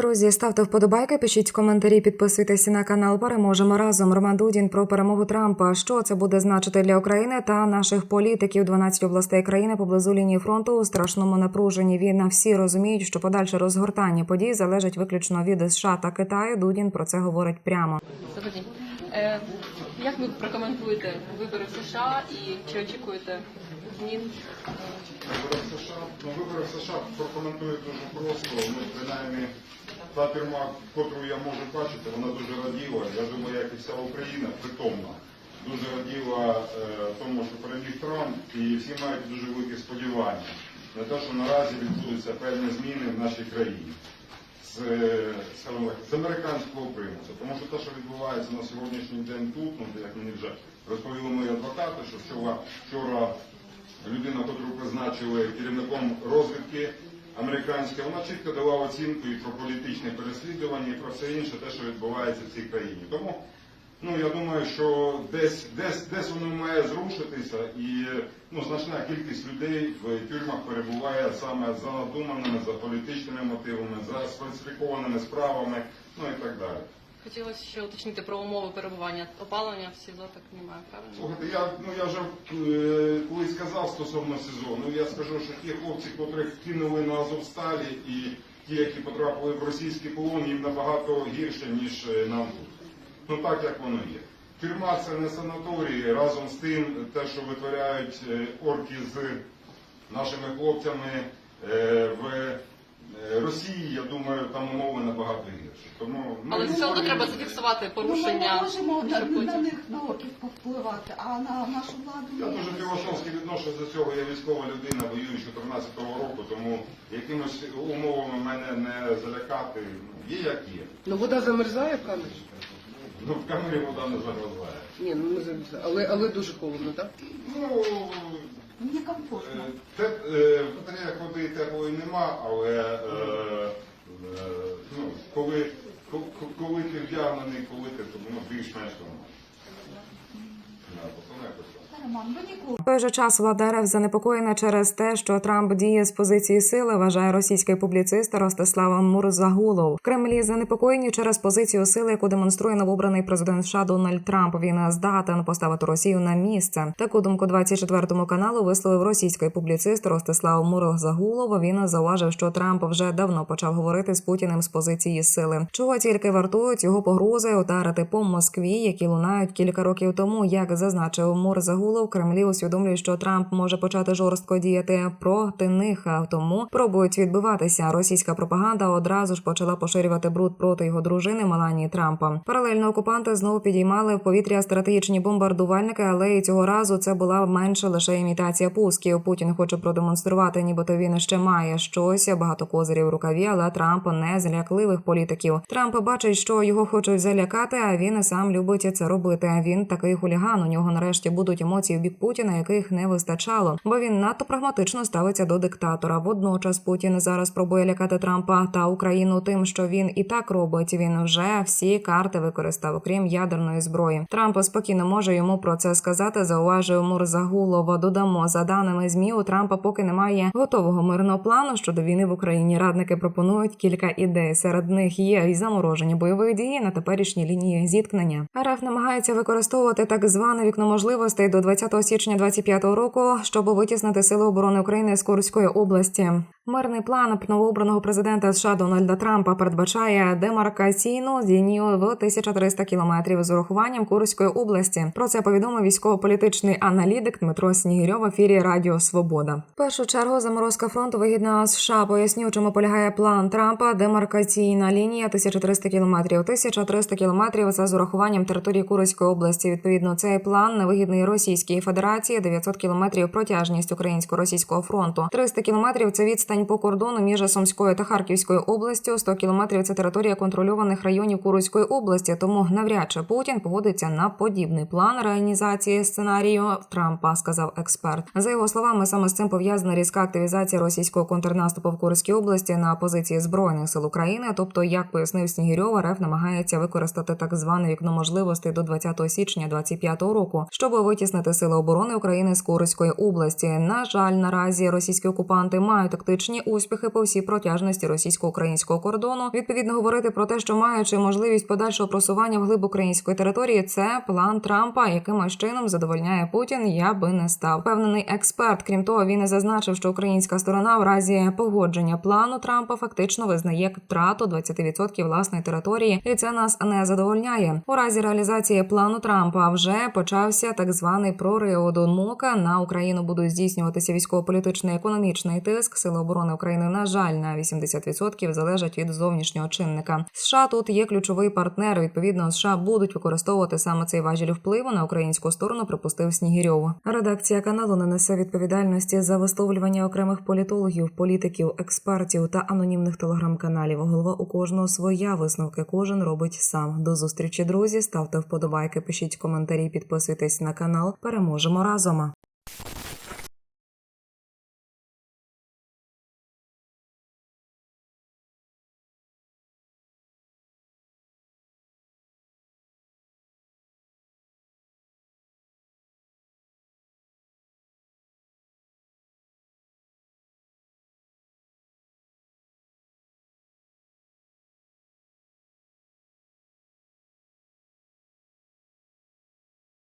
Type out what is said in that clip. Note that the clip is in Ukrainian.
Друзі, ставте вподобайки, пишіть коментарі, підписуйтесь на канал. Переможемо разом. Роман Дудін про перемогу Трампа. Що це буде значити для України та наших політиків? 12 областей країни поблизу лінії фронту у страшному напруженні. Війна всі розуміють, що подальше розгортання подій залежить виключно від США та Китаю. Дудін про це говорить прямо. Е, як ви прокоментуєте вибори в США і чи очікуєте змін? Вибори в США, ну, вибори в США прокоментую дуже просто. Ну, принаймні, та фірма, котру я можу бачити, вона дуже раділа. Я думаю, як і вся Україна, притомна. Дуже раділа е, тому, що переміг Трамп, і всі мають дуже великі сподівання на те, що наразі відбудуться певні зміни в нашій країні. З, е, з американського примусу. Тому що те, що відбувається на сьогоднішній день тут, ну, як мені вже розповіли мої адвокати, що вчора, вчора людина, яку призначили керівником розвідки американської, вона чітко дала оцінку і про політичне переслідування, і про все інше, те, що відбувається в цій країні. Тому ну, я думаю, що десь, десь, десь воно має зрушитися, і ну, значна кількість людей в тюрмах перебуває саме за надуманими, за політичними мотивами, за сфальсифікованими справами, ну і так далі. Хотілося ще уточнити про умови перебування опалення в СІЗО, так немає, правильно? Слухайте, я, ну, я вже е, колись сказав стосовно сезону. Я скажу, що ті хлопці, котрих кинули на Азовсталі, і ті, які потрапили в російський полон, їм набагато гірше, ніж е, нам тут. Ну так, як воно є. Тюрма це не санаторій. Разом з тим, те, що витворяють е, орки з нашими хлопцями е, Росії, я думаю, там умови набагато гірші. Тому ну, Але все одно треба зафіксувати Ну, ми не можемо на, на них на орків повпливати, а на нашу владу Я ні. дуже філософськи відношусь до цього. Я військова людина, воюю з 14-го року, тому якимось умовами мене не залякати. Є як є. Ну вода замерзає в камері? Ну в камері вода не замерзає. Ні, ну не замерзає. Але, але дуже холодно, так? Ну Некомфортно. е, те, е, в батареях води теплої нема, але е, ну, коли, ко- ко- коли ти вдягнений, коли ти ну, більш-менш В той же час влада РФ занепокоєна через те, що Трамп діє з позиції сили, вважає російський публіцист Ростислав Мурзагулов. В Кремлі занепокоєні через позицію сили, яку демонструє новообраний президент США Дональд Трамп. Він здатен поставити Росію на місце. Таку думку 24 каналу висловив російський публіцист Ростислав Мурзагулов. Він зауважив, що Трамп вже давно почав говорити з Путіним з позиції сили. Чого тільки вартують його погрози ударити по Москві, які лунають кілька років тому, як зазначив Мурзагулов, Кремлі усвідомлює, що Трамп може почати жорстко діяти проти них. А тому пробують відбиватися. Російська пропаганда одразу ж почала поширювати бруд проти його дружини Меланії Трампа. Паралельно окупанти знову підіймали в повітря стратегічні бомбардувальники, але і цього разу це була менше лише імітація пусків. Путін хоче продемонструвати, нібито він ще має щось багато козирів в рукаві, але Трамп не з лякливих політиків. Трамп бачить, що його хочуть залякати, а він сам любить це робити. Він такий хуліган. У нього нарешті будуть емоції в бік Путіна, яких не вистачало, бо він надто прагматично ставиться до диктатора. Водночас Путін зараз пробує лякати Трампа та Україну тим, що він і так робить. Він вже всі карти використав, окрім ядерної зброї. Трамп спокійно може йому про це сказати. Зауважив Мурзагулова. Додамо за даними змі. У Трампа поки немає готового мирного плану щодо війни в Україні. Радники пропонують кілька ідей. Серед них є і заморожені бойові дії на теперішній лінії зіткнення. РФ намагається використовувати так зване вікно можливостей до 20 січня 25 року, щоб витіснити сили оборони України з Курської області. Мирний план новообраного президента США Дональда Трампа передбачає демаркаційну лінію в 1300 кілометрів з урахуванням Курської області. Про це повідомив військово-політичний аналітик Дмитро Снігирьов в ефірі Радіо Свобода. В першу чергу заморозка фронту вигідна США. Поясню, чому полягає план Трампа. Демаркаційна лінія 1300 кілометрів. 1300 кілометрів це з урахуванням території Курської області. Відповідно, цей план невигідний Російській Федерації. 900 кілометрів протяжність українсько-російського фронту. 300 кілометрів це відстань по кордону між Сумською та Харківською областю. 100 кілометрів це територія контрольованих районів Курської області. Тому навряд чи Путін погодиться на подібний план реалізації сценарію Трампа, сказав експерт. За його словами, саме з цим пов'язана різка активізація російського контрнаступу в Курській області на позиції збройних сил України. Тобто, як пояснив Снігірьов, РФ намагається використати так зване вікно можливостей до 20 січня 25 року, щоб витіснити сили оборони України з Курської області. На жаль, наразі російські окупанти мають тактичну дипломатичні успіхи по всій протяжності російсько-українського кордону. Відповідно, говорити про те, що маючи можливість подальшого просування вглиб української території, це план Трампа, якимось чином задовольняє Путін. Я би не став. Певнений експерт. Крім того, він і зазначив, що українська сторона в разі погодження плану Трампа фактично визнає втрату 20% власної території, і це нас не задовольняє. У разі реалізації плану Трампа вже почався так званий прорив до МОКа. На Україну будуть здійснюватися військово-політичний економічний тиск. Сили оборони України на жаль на 80% залежать від зовнішнього чинника. США тут є ключовий партнер. Відповідно, США будуть використовувати саме цей важіль впливу на українську сторону. Припустив Снігірьов. Редакція каналу не несе відповідальності за висловлювання окремих політологів, політиків, експертів та анонімних телеграм-каналів. Голова у кожного своя висновки. Кожен робить сам. До зустрічі, друзі. Ставте вподобайки, пишіть коментарі, підписуйтесь на канал. Переможемо разом.